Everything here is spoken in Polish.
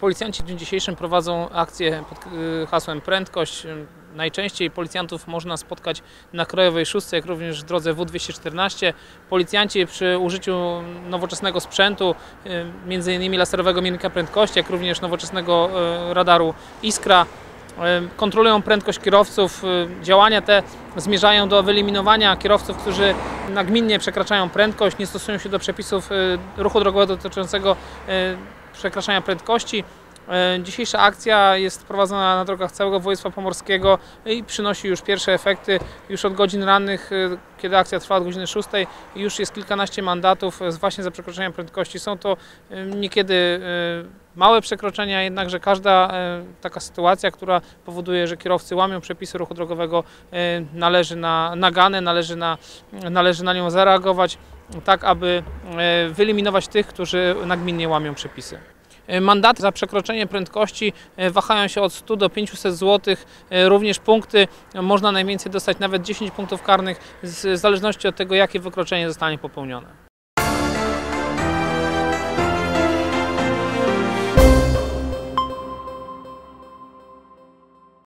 Policjanci w dniu dzisiejszym prowadzą akcję pod y, hasłem prędkość. Najczęściej policjantów można spotkać na Krajowej Szóstce, jak również w drodze W214. Policjanci przy użyciu nowoczesnego sprzętu, y, m.in. laserowego miernika prędkości, jak również nowoczesnego y, radaru Iskra, kontrolują prędkość kierowców. Działania te zmierzają do wyeliminowania kierowców, którzy nagminnie przekraczają prędkość, nie stosują się do przepisów ruchu drogowego dotyczącego przekraczania prędkości. E, Dzisiejsza akcja jest prowadzona na drogach całego województwa pomorskiego i przynosi już pierwsze efekty. Już od godzin rannych, e, kiedy akcja trwa od godziny 6, już jest kilkanaście mandatów e, właśnie za przekroczenie prędkości. Są to niekiedy małe przekroczenia, jednakże każda taka sytuacja, która powoduje, że kierowcy łamią przepisy ruchu drogowego, należy na naganę, należy na, należy na nią zareagować, tak aby e, wyeliminować tych, którzy nagminnie łamią przepisy. E, Mandaty za przekroczenie prędkości e, wahają się od 100 do 500 zł. Również punkty można najwięcej dostać nawet 10 punktów karnych w zależności od tego, jakie wykroczenie zostanie popełnione.